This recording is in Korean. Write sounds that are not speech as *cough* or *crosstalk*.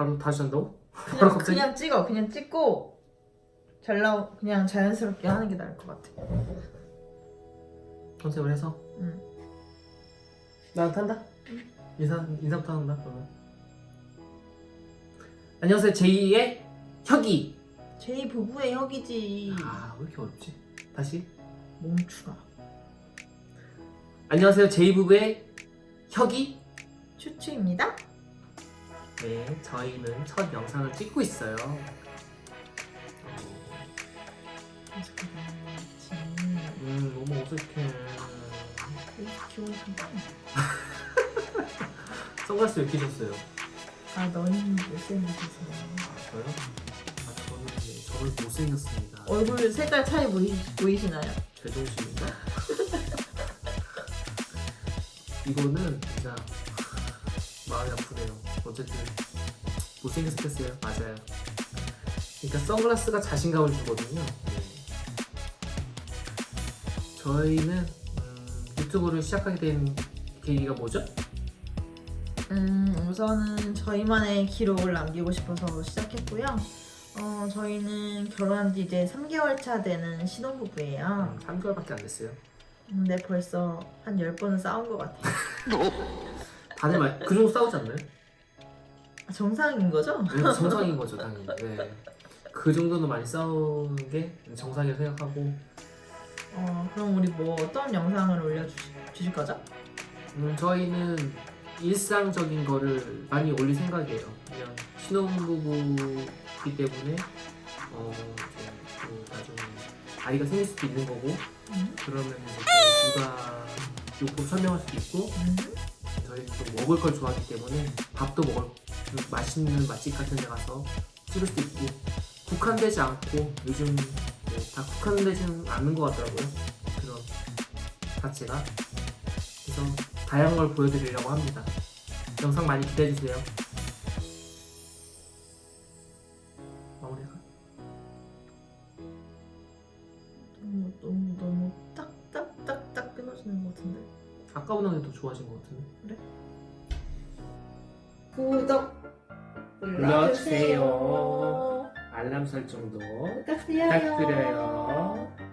바로 다시 한다고? 바로 그냥, *laughs* 갑자기? 그냥 찍어. 그냥 찍고 잘 나오 그냥 자연스럽게 하는 게 나을 것 같아. 컨셉을 해서 응. 나한테 한다? 인사, 인사부터 한다 그러면 안녕하세요 제2의 혁이 제이 부부의 혁이지. 아왜 이렇게 어렵지? 다시 멈추가. 안녕하세요 제2부부의 혁이 추추입니다. 네 저희는 첫 영상을 찍고 있어요 음 너무 어색해. *laughs* 선글라스 왜 끼셨어요? 아 너는 못생기셔서. 아 저요? 아 저는 네, 저는 못생겼습니다 얼굴 색깔 차이 보이, 보이시나요? 제정신인가? *laughs* 이거는 진짜 마음이 아프네요. 어쨌든 못생겨 생겼어요. 맞아요. 그러니까 선글라스가 자신감을 주거든요. 네. 저희는 음, 유튜브를 시작하게 된 계기가 뭐죠? 음, 우선은 저희만의 기록을 남기고 싶어서 시작했고요. 어, 저희는 결혼한 지 이제 3개월 차 되는 신혼부부예요. 음, 3개월밖에 안 됐어요. 근데 벌써 한 10번은 싸운 것 같아요. *laughs* 다들 말, 그 정도 싸우지 않나요? 아, 정상인 거죠? 네, 정상인 거죠, 당연히. 네. 그 정도는 많이 싸우는 게 정상이라고 생각하고 어, 그럼 우리 뭐 어떤 영상을 올려주실 거죠? 음, 저희는 일상적인 거를 많이 올릴 생각이에요. 그냥 신혼부부이기 때문에 어, 나중에 아이가 생길 수도 있는 거고 음. 그러면 이제 또 육아 요법 설명할 수도 있고 음. 저희는 또 먹을 걸 좋아하기 때문에 밥도 먹을 좀 맛있는 맛집 같은 데 가서 찍을 수도 있고 국한되지 않고 요즘 네, 다 국한되지는 않는 것 같더라고요. 그런 자체가 그래서 다양한 걸 보여드리려고 합니다. 영상 많이 기대해주세요. 마무리할까? 너무 너무 너무 딱딱딱딱 끊어지는 것 같은데. 아까보다는 더 좋아진 것 같은데. 구독 눌러주세요. 알람 설정도 부탁드려요. 부탁드려요.